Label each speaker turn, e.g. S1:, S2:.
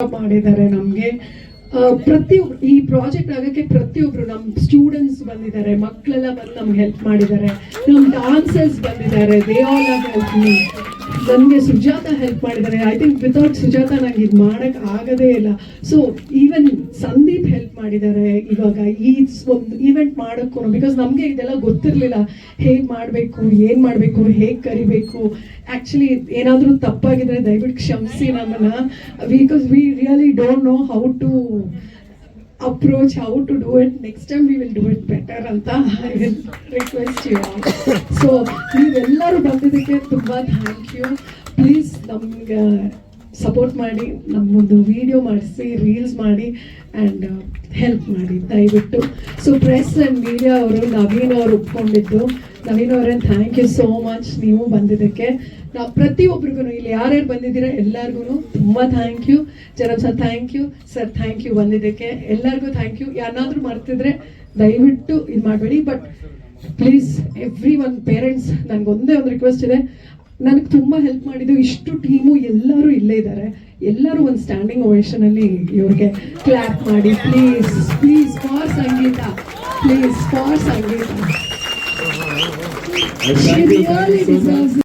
S1: ಮಾಡಿದ್ದಾರೆ ನಮ್ಗೆ. ಪ್ರತಿಯೊಬ್ರು ಈ ಪ್ರಾಜೆಕ್ಟ್ ಆಗಕ್ಕೆ ಪ್ರತಿಯೊಬ್ರು ನಮ್ ಸ್ಟೂಡೆಂಟ್ಸ್ ಬಂದಿದ್ದಾರೆ ಮಕ್ಕಳೆಲ್ಲ ಬಂದು ನಮ್ಗೆ ಹೆಲ್ಪ್ ಮಾಡಿದ್ದಾರೆ. ನಮ್ ಡಾನ್ಸರ್ಸ್ ಬಂದಿದ್ದಾರೆ ದೇ ಆಲ್ ಹೆಲ್ಪ್ ನನಗೆ ಸುಜಾತ ಹೆಲ್ಪ್ ಮಾಡಿದ್ದಾರೆ. ಐ ಥಿಂಕ್ ವಿತೌಟ್ ಸುಜಾತ ನಂಗೆ ಇದು ಮಾಡೋಕ್ಕೆ ಆಗದೇ ಇಲ್ಲ. ಸೊ ಈವನ್ ಸಂದೀಪ್ ಹೆಲ್ಪ್ ಮಾಡಿದ್ದಾರೆ ಇವಾಗ ಈ ಒಂದು ಈವೆಂಟ್ ಮಾಡೋಕ್ಕೂ ಬಿಕಾಸ್ ನಮಗೆ ಇದೆಲ್ಲ ಗೊತ್ತಿರಲಿಲ್ಲ. ಹೇಗೆ ಮಾಡಬೇಕು, ಏನು ಮಾಡಬೇಕು, ಹೇಗೆ ಕರಿಬೇಕು. ಆ್ಯಕ್ಚುಲಿ ಏನಾದರೂ ತಪ್ಪಾಗಿದ್ರೆ ದಯವಿಟ್ಟು ಕ್ಷಮಿಸಿ ನಮ್ಮನ್ನು. Because we really don't know how to approach how to do it next time we will do it better ಅಂತ I will request you so ನೀವೆಲ್ಲರೂ ಬಂದಿದ್ದಕ್ಕೆ ತುಂಬ ಥ್ಯಾಂಕ್ ಯು ಪ್ಲೀಸ್ ನಮ್ಗೆ ಸಪೋರ್ಟ್ ಮಾಡಿ ನಮ್ಮೊಂದು ವಿಡಿಯೋ ಮಾಡಿಸಿ ರೀಲ್ಸ್ ಮಾಡಿ ಆ್ಯಂಡ್ ಹೆಲ್ಪ್ ಮಾಡಿ ದಯವಿಟ್ಟು. ಸೊ ಪ್ರೆಸ್ ಆ್ಯಂಡ್ ಮೀಡಿಯಾ ಅವರು, ನವೀನ್ ಅವರು ಒಪ್ಕೊಂಡಿದ್ದು. ನವೀನ್ ಅವರೇ ಥ್ಯಾಂಕ್ ಯು ಸೋ ಮಚ್ ನೀವು ಬಂದಿದ್ದಕ್ಕೆ ನಾವು ಪ್ರತಿಯೊಬ್ಬರಿಗೂ ಇಲ್ಲಿ ಯಾರ್ಯಾರು ಬಂದಿದ್ದೀರಾ ಎಲ್ಲರಿಗೂ ತುಂಬ ಥ್ಯಾಂಕ್ ಯು ಜನ sir thank you sir thank you ಬಂದಿದ್ದಕ್ಕೆ. ಎಲ್ಲರಿಗೂ ಥ್ಯಾಂಕ್ ಯು ಯಾರಾದರೂ ಮರ್ತಿದ್ರೆ ದಯವಿಟ್ಟು ಇದು ಮಾಡಬೇಡಿ. But please every one parents ಒಂದೇ ಒಂದು ರಿಕ್ವೆಸ್ಟ್ ಇದೆ. ನನಗೆ ತುಂಬ ಹೆಲ್ಪ್ ಮಾಡಿದ್ದು, ಇಷ್ಟು ಟೀಮು ಎಲ್ಲರೂ ಇಲ್ಲೇ ಇದ್ದಾರೆ. ಎಲ್ಲರೂ ಒಂದು ಸ್ಟ್ಯಾಂಡಿಂಗ್ ಓವೇಷನಲ್ಲಿ ಇವ್ರಿಗೆ ಕ್ಲಾಪ್ ಮಾಡಿ. Please please for Sangeetha. Please for Sangeetha. Şeriali Bizans.